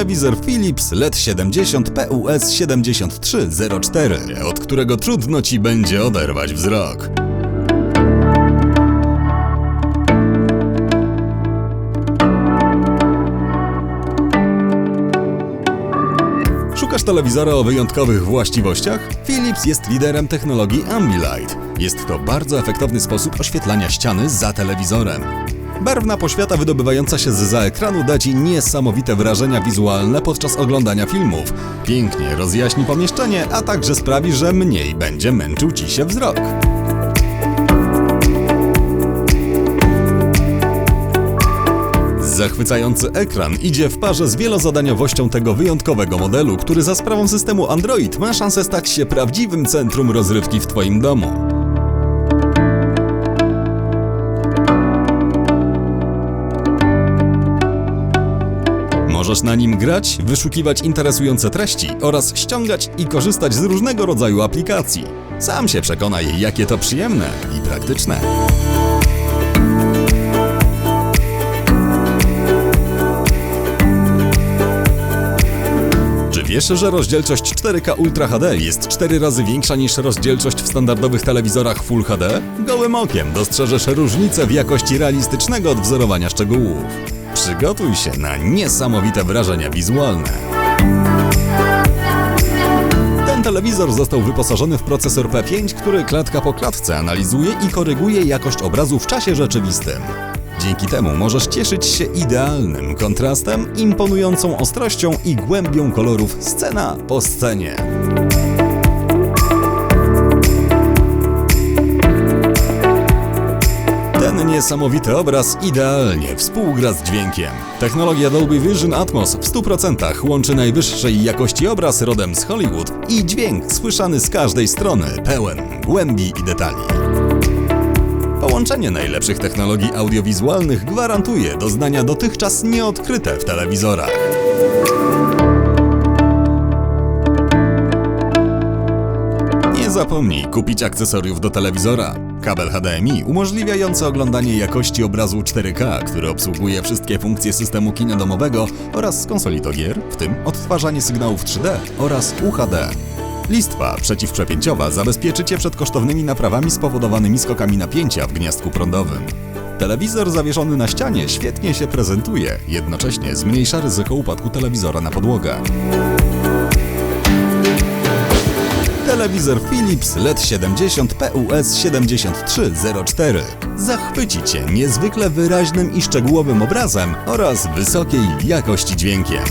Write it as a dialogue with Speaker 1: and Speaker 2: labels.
Speaker 1: telewizor Philips LED 70 PUS 7304, od którego trudno Ci będzie oderwać wzrok. Szukasz telewizora o wyjątkowych właściwościach? Philips jest liderem technologii Ambilight. Jest to bardzo efektowny sposób oświetlania ściany za telewizorem. Barwna poświata wydobywająca się zza ekranu da Ci niesamowite wrażenia wizualne podczas oglądania filmów. Pięknie rozjaśni pomieszczenie, a także sprawi, że mniej będzie męczył Ci się wzrok. Zachwycający ekran idzie w parze z wielozadaniowością tego wyjątkowego modelu, który za sprawą systemu Android ma szansę stać się prawdziwym centrum rozrywki w Twoim domu. Możesz na nim grać, wyszukiwać interesujące treści oraz ściągać i korzystać z różnego rodzaju aplikacji. Sam się przekonaj, jakie to przyjemne i praktyczne. Wiesz, że rozdzielczość 4K Ultra HD jest 4 razy większa niż rozdzielczość w standardowych telewizorach Full HD? Gołym okiem dostrzeżesz różnicę w jakości realistycznego odwzorowania szczegółów. Przygotuj się na niesamowite wrażenia wizualne. Ten telewizor został wyposażony w procesor P5, który klatka po klatce analizuje i koryguje jakość obrazu w czasie rzeczywistym. Dzięki temu możesz cieszyć się idealnym kontrastem, imponującą ostrością i głębią kolorów scena po scenie. Ten niesamowity obraz idealnie współgra z dźwiękiem. Technologia Dolby Vision Atmos w 100% łączy najwyższej jakości obraz rodem z Hollywood i dźwięk słyszany z każdej strony, pełen głębi i detali. Połączenie najlepszych technologii audiowizualnych gwarantuje doznania dotychczas nieodkryte w telewizorach. Nie zapomnij kupić akcesoriów do telewizora. Kabel HDMI umożliwiający oglądanie jakości obrazu 4K, który obsługuje wszystkie funkcje systemu kina domowego oraz konsoli do gier, w tym odtwarzanie sygnałów 3D oraz UHD. Listwa przeciwprzepięciowa zabezpieczy Cię przed kosztownymi naprawami spowodowanymi skokami napięcia w gniazdku prądowym. Telewizor zawieszony na ścianie świetnie się prezentuje, jednocześnie zmniejsza ryzyko upadku telewizora na podłogę. Telewizor Philips LED 70 PUS 7304 zachwyci Cię niezwykle wyraźnym i szczegółowym obrazem oraz wysokiej jakości dźwiękiem.